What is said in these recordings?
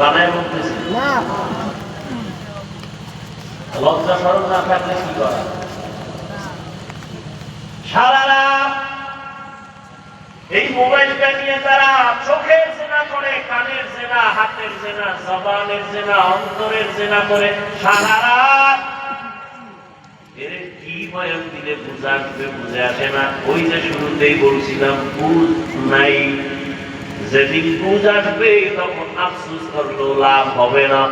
বানায় বলতেছি। না। লজ্জা সরম না থাকলে কি করা? সারা রাত এই মোবাইলটা নিয়ে তারা চোখের জেনা করে কানের জেনা হাতের জেনা জবানের জেনা অন্তরের জেনা করে সারা রাত। এর কি বয়ান দিলে বুঝা আসবে বুঝে আসে না। ওই যে শুরুতেই বলছিলাম বুঝ নাই। যেদিন বুঝ আসবে, তখন আফসুস করলেও লাভ হবে না।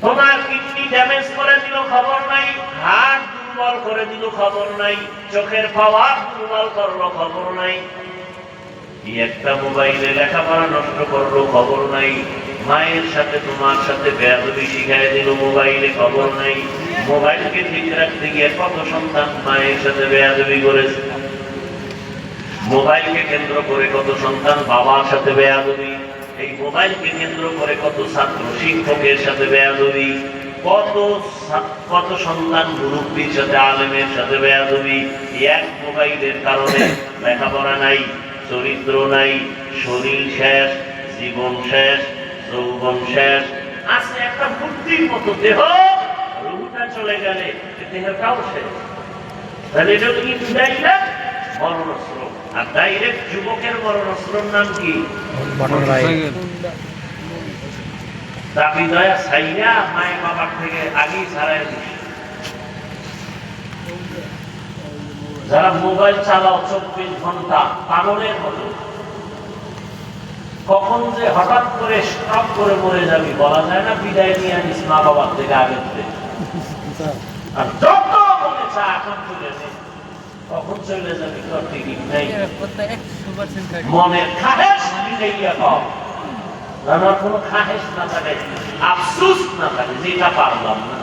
তোমার কিডনি ড্যামেজ করে দিল, খবর নাই। হাত দুর্বল করে দিল, খবর নাই। চোখের পাওয়ার দুর্বল করল, খবর নাই। একটা মোবাইলে লেখাপড়া নষ্ট করল, খবর নাই। মায়ের সাথে, তোমার সাথে বেয়াদবি শিখাই দিল, মোবাইলে খবর নাই। মোবাইলকে ঠিক রাখতে গিয়ে কত সন্তান মায়ের সাথে বেয়াদবি করেছে। মোবাইলকে কেন্দ্র করে কত সন্তান বাবার সাথে বেয়াদবি, এই মোবাইলকে কেন্দ্র করে কত ছাত্র শিক্ষকের সাথে বেয়াদবি, কত কত সন্তান মুরব্বীর সাথে, আলেমের সাথে বেয়াদবি এক মোবাইলের কারণে লেখাপড়া নাই, চরিত্র নাই, শরীর শেষ, জীবন শেষ, যৌবন শেষ আছে একটা বুদ্ধির মতো দেহ রুহটা চলে গেলে দেহটাও শেষ? তাহলে এটা কি ইনডাইরেক্ট মরণাস্ত্র আর ডাইরেক্ট যুবকের নাম কি? দাবি দয়া সাইয়া মায়ের বাবার থেকে আগেই ছাড়াই দিছে যারা মোবাইল চালাও চব্বিশ ঘণ্টা পাগলের মতো। কখন যে হঠাৎ করে স্টপ করে মরে যাবি বলা যায় না বিদায় নিয়ে আনিস মা বাবার থেকে আগের থেকে। আর যত মনে চা এখন যাবে কখন চলে যাবে তোর খাহেস মিলাইয়া কম জানার কোনো খাহেস না থাকে, আফসুস না থাকে, যেটা পারলাম না।